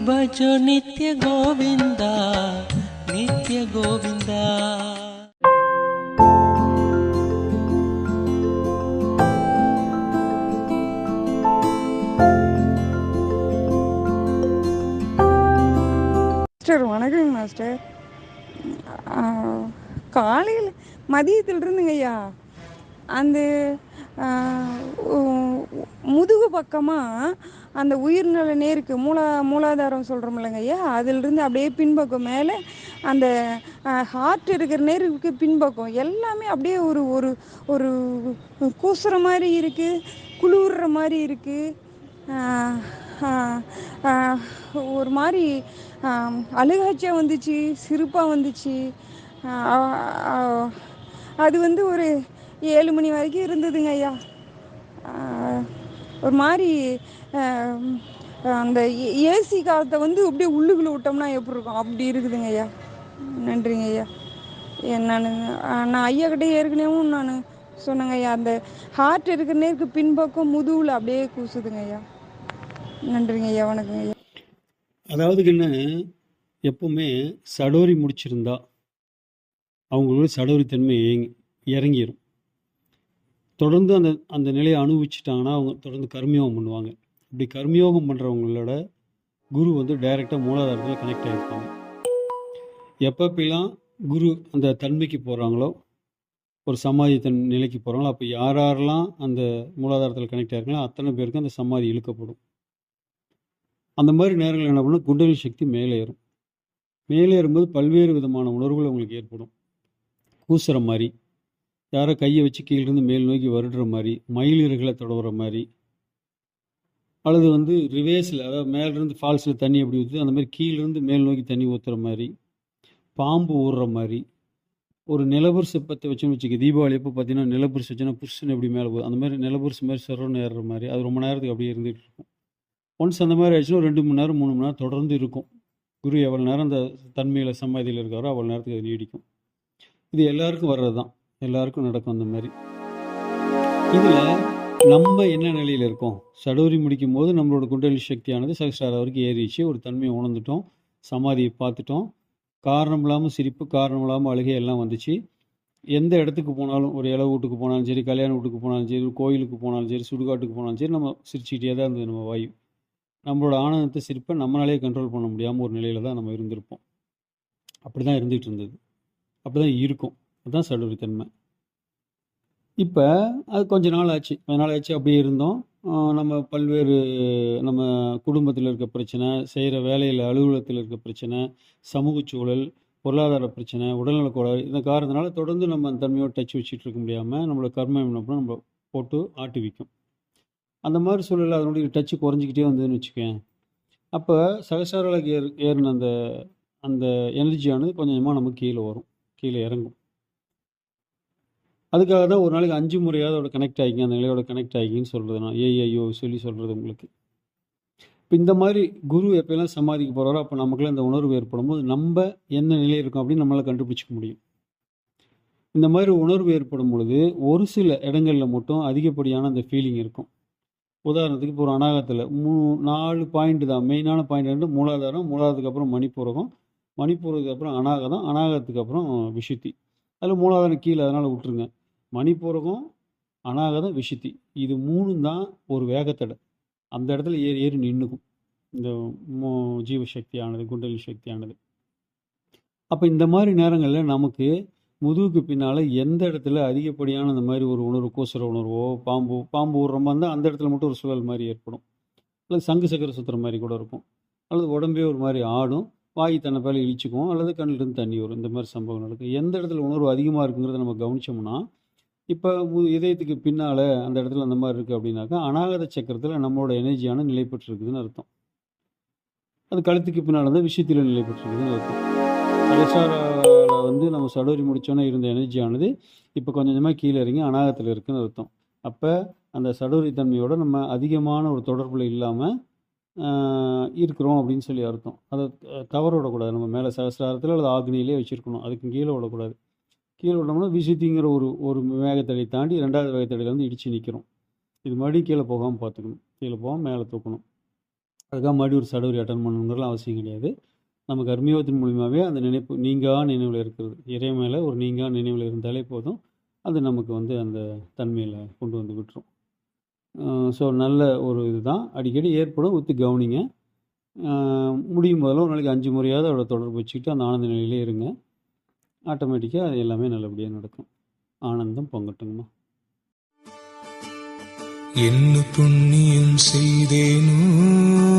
भजो நித்ய கோவிந்தா நித்ய கோவிந்தா மாஸ்டர் வணக்கம் மாஸ்டர் காலையில் மதியத்தில் இருந்துங்க அந்த முதுகு பக்கமாக அந்த உயிர்நல நேருக்கு மூலா மூலாதாரம் சொல்கிறோம் இல்லைங்க ஐயா அதிலிருந்து அப்படியே பின்பக்கம் மேலே அந்த ஹார்ட் இருக்கிற நேருக்கு பின்பக்கம் எல்லாமே அப்படியே ஒரு ஒரு ஒரு கூசுற மாதிரி இருக்குது குளிர்ற மாதிரி இருக்குது ஒரு மாதிரி அழுகாச்சியாக வந்துச்சு சிரிப்பாக வந்துச்சு. அது வந்து ஒரு ஏழு மணி வரைக்கும் இருந்ததுங்க ஐயா ஒரு மாதிரி அந்த ஏசி காலத்தை வந்து அப்படியே உள்ளுக்குள்ளே விட்டோம்னா எப்படி இருக்கும்? அப்படி இருக்குதுங்க ஐயா. நன்றிங்க ஐயா. நான் நான் ஐயா கிட்டே ஏற்கனவும் நான் சொன்னேங்க ஐயா அந்த ஹார்ட் இருக்கிற நேருக்கு பின்பக்கம் முதுகில் அப்படியே கூசுதுங்க ஐயா. நன்றிங்க ஐயா வணக்கங்க ஐயா. அதாவது என்ன எப்பவுமே சடோரி முடிச்சிருந்தா அவங்களோட சடோரி தன்மை இறங்கிடும் தொடர்ந்து அந்த அந்த நிலையை அனுபவிச்சிட்டாங்கன்னா அவங்க தொடர்ந்து கர்மயோகம் பண்ணுவாங்க. இப்படி கர்மயோகம் பண்ணுறவங்களோட குரு வந்து டைரெக்டாக மூலாதாரத்தில் கனெக்ட் ஆகிருப்பாங்க எப்பப்பெல்லாம் குரு அந்த தன்மைக்கு போகிறாங்களோ ஒரு சமாதி தன் நிலைக்கு போகிறாங்களோ அப்போ யார் யாரெல்லாம் அந்த மூலாதாரத்தில் கனெக்ட் ஆகிருக்காங்களோ அத்தனை பேருக்கு அந்த சமாதி இழுக்கப்படும். அந்த மாதிரி நேரங்கள் என்ன பண்ணும்? குண்டலி சக்தி மேலே ஏறும். மேலே ஏறும்போது பல்வேறு விதமான உணர்வுகள் உங்களுக்கு ஏற்படும். கூசுற மாதிரி. யாரோ கையை வச்சு கீழிருந்து மேல் நோக்கி வருடுற மாதிரி மயிலிறகளை தொடவுற மாதிரி. அல்லது வந்து ரிவேஸில் அதாவது மேலிருந்து ஃபால்ஸில் தண்ணி எப்படி ஊற்றுது அந்த மாதிரி கீழிருந்து மேல் நோக்கி தண்ணி ஊற்றுற மாதிரி பாம்பு ஊறுற மாதிரி. ஒரு நிலபுரிசு பற்றி வச்சுன்னு வச்சுக்க தீபாவளி அப்போ பார்த்தீங்கன்னா நிலபுரிசு வச்சுன்னா புருஷன் எப்படி மேலே போகுது அந்த மாதிரி நிலபுரிசு மாதிரி சொரன்னு ஏறுற மாதிரி அது ரொம்ப நேரத்துக்கு அப்படியே இருந்துகிட்டு இருக்கும். ஒன்ஸ் அந்த மாதிரி ஆயிடுச்சுன்னா ஒரு ரெண்டு மணி நேரம் மூணு மணி நேரம் தொடர்ந்து இருக்கும். குரு எவ்வளோ நேரம் அந்த தன்மையில் சமாதியில் இருக்காரோ அவ்வளோ நேரத்துக்கு அது நீடிக்கும். இது எல்லாருக்கும் வர்றது தான் எல்லாருக்கும் நடக்கும் அந்த மாதிரி. இதில் நம்ம என்ன நிலையில் இருக்கோம்? சடோரி முடிக்கும் போது நம்மளோட குண்டலி சக்தியானது சகஸ்டார வரைக்கும் ஏறிச்சு ஒரு தன்மையை உணர்ந்துட்டோம். சமாதியை பார்த்துட்டோம். காரணம் இல்லாமல் சிரிப்பு காரணம் இல்லாமல் அழுகை எல்லாம் வந்துச்சு. எந்த இடத்துக்கு போனாலும் ஒரு இளவு வீட்டுக்கு போனாலும் சரி கல்யாண வீட்டுக்கு போனாலும் சரி ஒரு கோயிலுக்கு போனாலும் சரி சுடுகாட்டுக்கு போனாலும் சரி நம்ம சிரிச்சுக்கிட்டே தான் இருந்தது நம்ம வாயு. நம்மளோட ஆனந்தத்தை சிரிப்பை நம்மளாலே கண்ட்ரோல் பண்ண முடியாமல் ஒரு நிலையில் தான் நம்ம இருந்திருப்போம். அப்படி தான் இருந்துகிட்டு இருந்தது. அப்படி தான் இருக்கும். அதுதான் சடுரித்தன்மை இப்போ அது கொஞ்ச நாள் ஆச்சு. கொஞ்ச நாள் ஆச்சு அப்படியே இருந்தோம். நம்ம பல்வேறு நம்ம குடும்பத்தில் இருக்க பிரச்சனை செய்கிற வேலையில் அலுவலகத்தில் இருக்க பிரச்சனை சமூக சூழல் பொருளாதார பிரச்சனை உடல்நலக் கோளாறு இந்த காரணத்தினால தொடர்ந்து நம்ம அந்த தன்மையோட டச் வச்சுட்டு இருக்க முடியாமல் நம்மளோட கர்மம் என்ன நம்ம போட்டு ஆட்டி வைக்கும். அந்த மாதிரி சூழலில் அதனுடைய டச்சு குறைஞ்சிக்கிட்டே வந்ததுன்னு வச்சுக்கேன் அப்போ சகசாரலுக்கு ஏறு ஏறின அந்த அந்த எனர்ஜியானது கொஞ்சம் கொஞ்சமாக நமக்கு கீழே வரும். கீழே இறங்கும். அதுக்காக தான் ஒரு நாளைக்கு அஞ்சு முறையாவது அதோட கனெக்ட் ஆகிங்க அந்த நிலையோட கனெக்ட் ஆகிங்கன்னு சொல்கிறது நான் ஏஐயோ சொல்லி சொல்கிறது உங்களுக்கு. இப்போ இந்த மாதிரி குரு எப்போயெல்லாம் சமாதிக்கு போகிறாரோ அப்போ நமக்குலாம் இந்த உணர்வு ஏற்படும் போது நம்ம என்ன நிலையில் இருக்கோம் அப்படின்னு நம்மளால் கண்டுபிடிச்சிக்க முடியும். இந்த மாதிரி உணர்வு ஏற்படும் பொழுது ஒரு சில இடங்களில் மட்டும் அதிகப்படியான அந்த ஃபீலிங் இருக்கும். உதாரணத்துக்கு இப்போ ஒரு அனாகத்தில் மூ நாலு பாயிண்ட் தான் மெயினான பாயிண்ட் ரெண்டு மூலாதாரம் மூலாதாரத்துக்கு அப்புறம் மணிப்பூரகம் மணிப்பூரத்துக்கு அப்புறம் அனாகதம் அனாகத்துக்கு அப்புறம் விஷுத்தி. அதில் மூலாதாரம் கீழே அதனால் விட்டுருங்க. மணிப்பூரகம் அனாகதம் விஷித்தி. இது மூணும் தான் ஒரு வேகத்தடை. அந்த இடத்துல ஏறி ஏறி நின்றுக்கும் இந்த மோ ஜீவசக்தியானது குண்டலி சக்தியானது. அப்போ இந்த மாதிரி நேரங்களில் நமக்கு முதுகுக்கு பின்னால் எந்த இடத்துல அதிகப்படியான அந்த மாதிரி ஒரு உணர்வு கூசுற உணர்வோ பாம்பு பாம்பு விடுற மாதிரி இருந்தால் அந்த இடத்துல மட்டும் ஒரு சுழல் மாதிரி ஏற்படும். அல்லது சங்கு சக்கர சுத்துற மாதிரி கூட இருக்கும். அல்லது உடம்பே ஒரு மாதிரி ஆடும். வாய் தன்னை பேல இழிச்சுக்கும். அல்லது கண்ணிலிருந்து தண்ணி வரும். இந்த மாதிரி சம்பவம் நடக்கும். எந்த இடத்துல உணர்வு அதிகமாக இருக்குங்கிறத நம்ம கவனிச்சோம்னா இப்போ இதயத்துக்கு பின்னால் அந்த இடத்துல அந்த மாதிரி இருக்குது அப்படின்னாக்கா அநாகத சக்கரத்தில் நம்மளோட எனர்ஜியான நிலை பெற்றிருக்குதுன்னு அர்த்தம். அது கழுத்துக்கு பின்னால் தான் விஷயத்தில் நிலை பெற்றிருக்குதுன்னு அர்த்தம். கலசாராவில் வந்து நம்ம சடோரி முடித்தோன்னே இருந்த எனர்ஜியானது இப்போ கொஞ்சம் கொஞ்சமாக கீழே இறங்கி அநாகத்தில் இருக்குதுன்னு அர்த்தம். அப்போ அந்த சடோரி தன்மையோட நம்ம அதிகமான ஒரு தொடர்பில் இல்லாமல் இருக்கிறோம் அப்படின்னு சொல்லி அர்த்தம். அதை கவர் தவற விடக்கூடாது நம்ம மேலே சகசிராரத்தில் அல்லது ஆக்னியிலே வச்சுருக்கணும். அதுக்கு கீழே விடக்கூடாது கீழே விட்டோம்னா விசித்திங்கிற ஒரு ஒரு வேகத்தடை தாண்டி ரெண்டாவது வேகத்தடையில் வந்து இடித்து நிற்கிறோம் இது மறுபடியும் கீழே போகாமல் பார்த்துக்கணும். கீழே போகாமல் மேலே தூக்கணும். அதுக்காக மறுபடியும் ஒரு சடவரி அட்டன் பண்ணணுங்கிறலாம் அவசியம் கிடையாது. நம்ம கர்மயோகத்தின் மூலியமாகவே அந்த நினைப்பு நீங்கா நினைவில் இருக்கிறது. இறை மேலே ஒரு நீங்கா நினைவில் இருந்தாலே போதும். அது நமக்கு வந்து அந்த தன்மையில் கொண்டு வந்து விட்டுரும். ஸோ நல்ல ஒரு இதுதான். அடிக்கடி ஏற்படும். வித்து கவனிங்க. முடியும் போதெல்லாம் ஒரு நாளைக்கு அஞ்சு முறையாவது அதோட தொடர்பு வச்சுக்கிட்டு அந்த ஆனந்த நிலையிலே இருங்க. ஆட்டோமேட்டிக்காக அது எல்லாமே நல்லபடியாக நடக்கும். ஆனந்தம் பொங்கட்டுங்கம்மா. என்ன புண்ணியம் செய்தேனோ?